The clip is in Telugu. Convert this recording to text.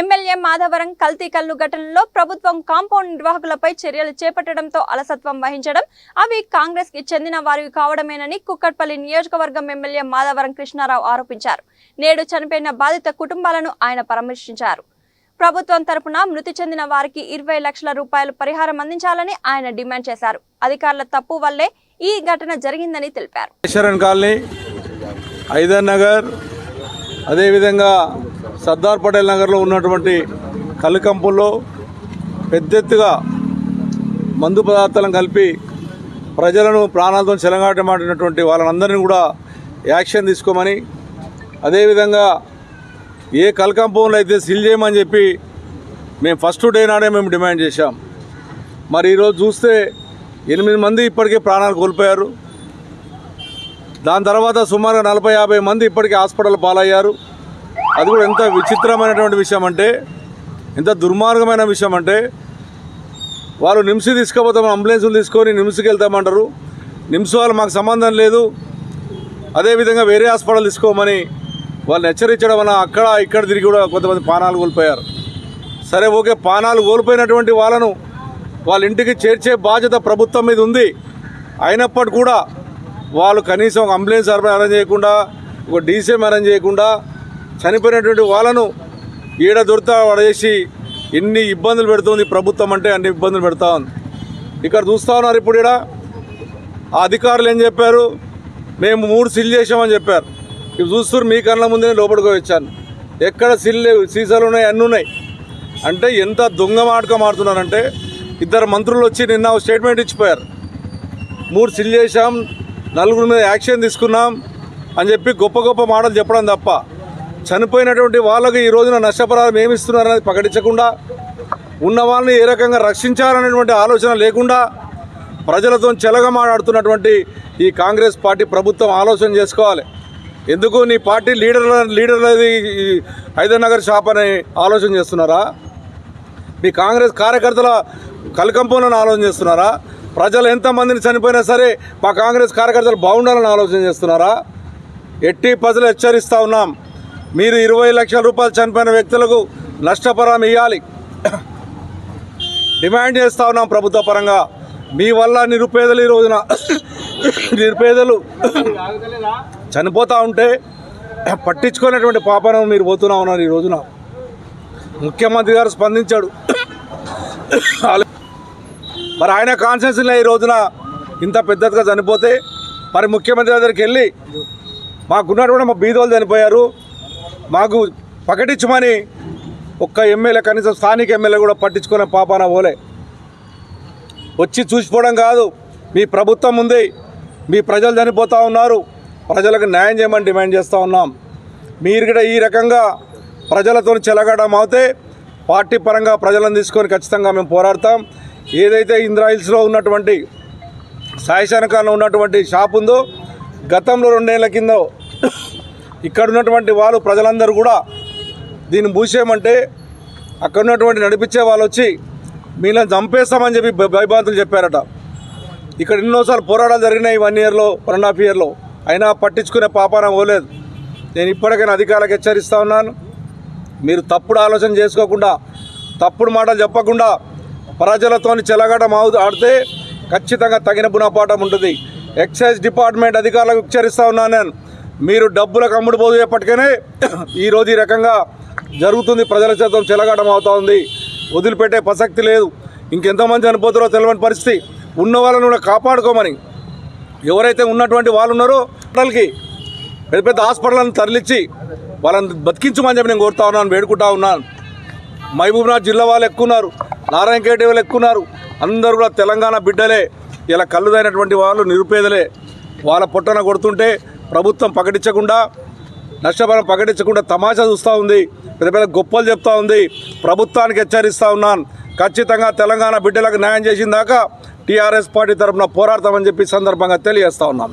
ఎమ్మెల్యే మాధవరం కల్తీ కల్లు ఘటనలో ప్రభుత్వం కాంపౌండ్ నిర్వాహకులపై చర్యలు చేపట్టడంతో అలసత్వం వహించడం అవి కాంగ్రెస్కి చెందిన వారివి కావడమేనని కుక్కట్పల్లి నియోజకవర్గం ఎమ్మెల్యే మాధవరం కృష్ణారావు ఆరోపించారు. నేడు చనిపోయిన బాధిత కుటుంబాలను ఆయన పరామర్శించారు. ప్రభుత్వం తరపున మృతి చెందిన వారికి ఇరవై లక్షల రూపాయలు పరిహారం అందించాలని ఆయన డిమాండ్ చేశారు. అధికారుల తప్పు వల్లే ఈ ఘటన జరిగిందని తెలిపారు. అదేవిధంగా సర్దార్ పటేల్ నగర్లో ఉన్నటువంటి కల్లుకంపుల్లో పెద్ద ఎత్తుగా మందు పదార్థాలను కలిపి ప్రజలను ప్రాణాలతో చెలగాటమాడినటువంటి వాళ్ళందరినీ కూడా యాక్షన్ తీసుకోమని అదేవిధంగా ఏ కలకంపంలో అయితే సీల్ చేయమని చెప్పి మేము ఫస్ట్ డే నాడే మేము డిమాండ్ చేశాం. మరి ఈరోజు చూస్తే ఎనిమిది మంది ఇప్పటికే ప్రాణాలు కోల్పోయారు. దాని తర్వాత సుమారుగా నలభై యాభై మంది ఇప్పటికే హాస్పిటల్ పాలయ్యారు. అది కూడా ఎంత విచిత్రమైనటువంటి విషయం అంటే ఎంత దుర్మార్గమైన విషయం అంటే వాళ్ళు నిమ్స్కి తీసుకుపోతాం అంబులెన్సులు తీసుకొని నిమ్స్కి వెళ్తామంటారు. నిమ్స్ వాళ్ళు మాకు సంబంధం లేదు. అదేవిధంగా వేరే హాస్పిటల్ తీసుకోమని వాళ్ళని హెచ్చరించడం వల్ల అక్కడ ఇక్కడ తిరిగి కూడా కొంతమంది పానాలు కోల్పోయారు. సరే ఓకే పానాలు కోల్పోయినటువంటి వాళ్ళను వాళ్ళ ఇంటికి చేర్చే బాధ్యత ప్రభుత్వం మీద ఉంది. అయినప్పటికీ కూడా వాళ్ళు కనీసం అంబులెన్స్ అరేంజ్ చేయకుండా ఒక డీసీఎం అరేంజ్ చేయకుండా చనిపోయినటువంటి వాళ్ళను ఈడ దొరుకుతా పడేసి ఎన్ని ఇబ్బందులు పెడుతుంది ప్రభుత్వం అంటే అన్ని ఇబ్బందులు పెడతా ఉంది. ఇక్కడ చూస్తా ఉన్నారు ఇప్పుడు ఈడ. ఆ అధికారులు ఏం చెప్పారు? మేము మూడు సీల్ చేసామని చెప్పారు. ఇవి చూస్తున్నారు మీ కళ్ళ ముందే లోపలికి వచ్చాను. ఎక్కడ సిల్ లేవు సీసాలు ఉన్నాయి అన్నీ ఉన్నాయి. అంటే ఎంత దొంగ మాటకం ఆడుతున్నారంటే ఇద్దరు మంత్రులు వచ్చి నిన్న స్టేట్మెంట్ ఇచ్చిపోయారు. మూడు సీల్ చేశాం నలుగురి మీద యాక్షన్ తీసుకున్నాం అని చెప్పి గొప్ప గొప్ప మాటలు చెప్పడం తప్ప చనిపోయినటువంటి వాళ్ళకు ఈ రోజున నష్టపరాలు ఏమిస్తున్నారనేది ప్రకటించకుండా ఉన్న వాళ్ళని ఏ రకంగా రక్షించాలనేటువంటి ఆలోచన లేకుండా ప్రజలతో చెలగమాడుతున్నటువంటి ఈ కాంగ్రెస్ పార్టీ ప్రభుత్వం ఆలోచన చేసుకోవాలి. ఎందుకు నీ పార్టీ లీడర్ల లీడర్లది హైదర్నగర్ షాప్ అని ఆలోచన చేస్తున్నారా? మీ కాంగ్రెస్ కార్యకర్తల కలకంపంలో ఆలోచన చేస్తున్నారా? ప్రజలు ఎంతమందిని చనిపోయినా సరే మా కాంగ్రెస్ కార్యకర్తలు బాగుండాలని ఆలోచన చేస్తున్నారా? ఎట్టి ప్రజలు హెచ్చరిస్తూ ఉన్నాం. మీరు ఇరవై లక్షల రూపాయలు చనిపోయిన వ్యక్తులకు నష్టపరం ఇవ్వాలి డిమాండ్ చేస్తూ ఉన్నాం ప్రభుత్వ పరంగా. మీ వల్ల నిరుపేదలు ఈ రోజున నిరుపేదలు చనిపోతూ ఉంటే పట్టించుకునేటువంటి పాపనం మీరు పోతున్నా ఉన్నారు ఈ రోజున. ముఖ్యమంత్రి గారు స్పందించాడు. మరి ఆయన కాన్షియస్లో ఈ రోజున ఇంత పెద్దదిగా చనిపోతే మరి ముఖ్యమంత్రి దగ్గరికి వెళ్ళి మాకున్నటువంటి మా బీదోలు చనిపోయారు. మాకు పకటించమని ఒక్క ఎమ్మెల్యే కనీసం స్థానిక ఎమ్మెల్యే కూడా పట్టించుకునే పాపాన పోలే. వచ్చి చూసిపోవడం కాదు. మీ ప్రభుత్వం ఉంది. మీ ప్రజలు చనిపోతూ ఉన్నారు. ప్రజలకు న్యాయం చేయమని డిమాండ్ చేస్తూ ఉన్నాం. మీరు కూడా ఈ రకంగా ప్రజలతో చెలగడం అవుతే పార్టీ పరంగా ప్రజలను తీసుకొని ఖచ్చితంగా మేము పోరాడతాం. ఏదైతే ఇంద్రాయిల్స్లో ఉన్నటువంటి సాయశానకాల్లో ఉన్నటువంటి షాప్ ఉందో గతంలో రెండేళ్ళ కింద ఇక్కడ ఉన్నటువంటి వాళ్ళు ప్రజలందరూ కూడా దీన్ని మూసేయమంటే అక్కడ ఉన్నటువంటి నడిపించే వాళ్ళు వచ్చి మీలను చంపేస్తామని చెప్పి భయభాంతులు చెప్పారట. ఇక్కడ ఎన్నోసార్లు పోరాటాలు జరిగినాయి వన్ ఇయర్లో వన్ అండ్ హాఫ్ ఇయర్లో. అయినా పట్టించుకునే పాపాన పోలేదు. నేను ఇప్పటికైనా అధికారులకు హెచ్చరిస్తూ ఉన్నాను. మీరు తప్పుడు ఆలోచన చేసుకోకుండా తప్పుడు మాటలు చెప్పకుండా ప్రజలతోని చెలగడం ఆడితే ఖచ్చితంగా తగిన గుణపాఠం ఉంటుంది. ఎక్సైజ్ డిపార్ట్మెంట్ అధికారులకు హెచ్చరిస్తూ ఉన్నాను నేను. మీరు డబ్బులకు అమ్ముడు పోయేపటికనే ఈరోజు ఈ రకంగా జరుగుతుంది. ప్రజల చేతం చెలగడం అవుతా ఉంది. వదిలిపెట్టే ప్రసక్తి లేదు. ఇంకెంతమంది చనిపోతారో తెలియని పరిస్థితి. ఉన్న వాళ్ళని కూడా కాపాడుకోమని. ఎవరైతే ఉన్నటువంటి వాళ్ళు ఉన్నారో హాస్పిటల్కి పెద్ద పెద్ద హాస్పిటల్ని తరలిచ్చి వాళ్ళని బతికించమని చెప్పి నేను కోరుతా ఉన్నాను వేడుకుంటా ఉన్నాను. మహబూబ్నాథ్ జిల్లా వాళ్ళు ఎక్కున్నారు నారాయణఖేట వాళ్ళు ఎక్కున్నారు అందరూ కూడా తెలంగాణ బిడ్డలే. ఇలా కళ్ళుదైనటువంటి వాళ్ళు నిరుపేదలే. వాళ్ళ పొట్టన కొడుతుంటే ప్రభుత్వం ప్రకటించకుండా నష్టపరం ప్రకటించకుండా తమాషా చూస్తూ ఉంది. పెద్ద పెద్ద గొప్పలు చెప్తా ఉంది. ప్రభుత్వానికి హెచ్చరిస్తూ ఉన్నాను ఖచ్చితంగా తెలంగాణ బిడ్డలకు న్యాయం చేసిన దాకా టీఆర్ఎస్ పార్టీ తరఫున పోరాడతామని చెప్పి సందర్భంగా తెలియజేస్తా ఉన్నాం.